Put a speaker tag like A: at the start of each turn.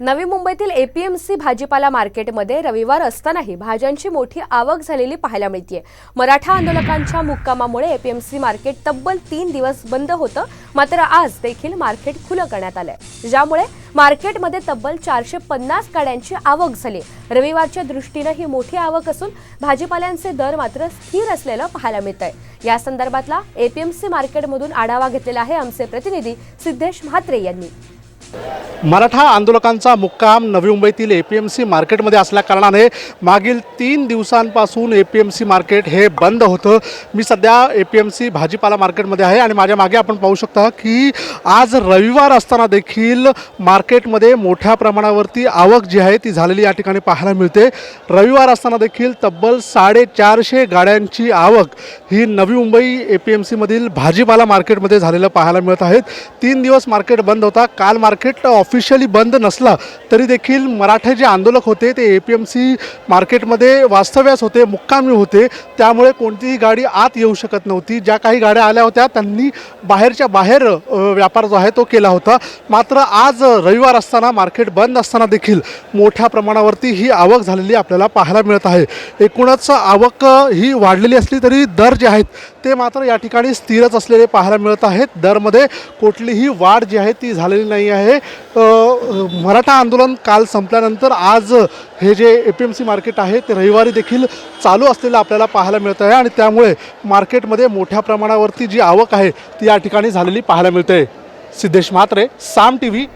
A: नवी मुंबईतील एपीएमसी भाजीपाला मार्केटमध्ये रविवार असतानाही भाज्यांची मोठी आवक झालेली पाहायला मिळते मराठा आंदोलकांच्या मुक्कामामुळे एपीएमसी मार्केट तब्बल तीन दिवस बंद होतं. मात्र आज देखील मार्केट खुलं करण्यात आलंय. ज्यामुळे मार्केटमध्ये तब्बल चारशे पन्नास गाड्यांची आवक झाली. रविवारच्या दृष्टीनं ही मोठी आवक असून भाजीपाल्यांचे दर मात्र स्थिर असलेलं पाहायला मिळतंय. या संदर्भातला एपीएमसी मार्केटमधून आढावा घेतलेला आहे आमचे प्रतिनिधी सिद्धेश म्हात्रे यांनी.
B: मराठा आंदोलकांचा मुक्काम नवी मुंबईतील ए पी एम सी मार्केटमध्ये असल्याकारणाने मागील तीन दिवसांपासून A P M C market हे बंद होतं. मी सध्या ए पी एम सी भाजीपाला मार्केटमध्ये आहे आणि माझ्या मागे आपण पाहू शकता की आज रविवार असताना देखील मार्केटमध्ये मोठ्या प्रमाणावरती आवक जी आहे ती झालेली या ठिकाणी पाहायला मिळते. रविवार असताना देखील तब्बल साडेचारशे गाड्यांची आवक ही Navi Mumbai A P M सीमधील भाजीपाला मार्केटमध्ये झालेलं पाहायला मिळत आहेत तीन दिवस मार्केट बंद होता. काल मार्केट ऑफिशियली बंद नसला तरी देखील मराठे जे आंदोलक होते ते ए पी एम सी मार्केटमध्ये वास्तव्यास होते मुक्कामी होते. त्यामुळे कोणतीही गाडी आत येऊ शकत नव्हती. ज्या काही गाड्या आल्या होत्या त्यांनी बाहेरच्या बाहेर व्यापार जो आहे तो केला होता. मात्र आज रविवार असताना मार्केट बंद असताना देखील मोठ्या प्रमाणावरती ही आवक झालेली आपल्याला पाहायला मिळत आहे. एकूणच आवक ही वाढलेली असली तरी दर जे आहेत ते मात्र या ठिकाणी स्थिरच असलेले पाहायला मिळत आहेत. दरमध्ये कुठलीही वाढ जी आहे ती झालेली नाही आहे. मराठा आंदोलन काल संपल्यानंतर आज हे जे A P M C market आहे ते रविवारी देखील चालू असलेलं आपल्याला पाहायला मिळत आहे आणि त्यामुळे मार्केटमध्ये मोठ्या प्रमाणावरती जी आवक आहे ती या ठिकाणी झालेली पाहायला मिळते. Siddhesh Mhatre Saam T V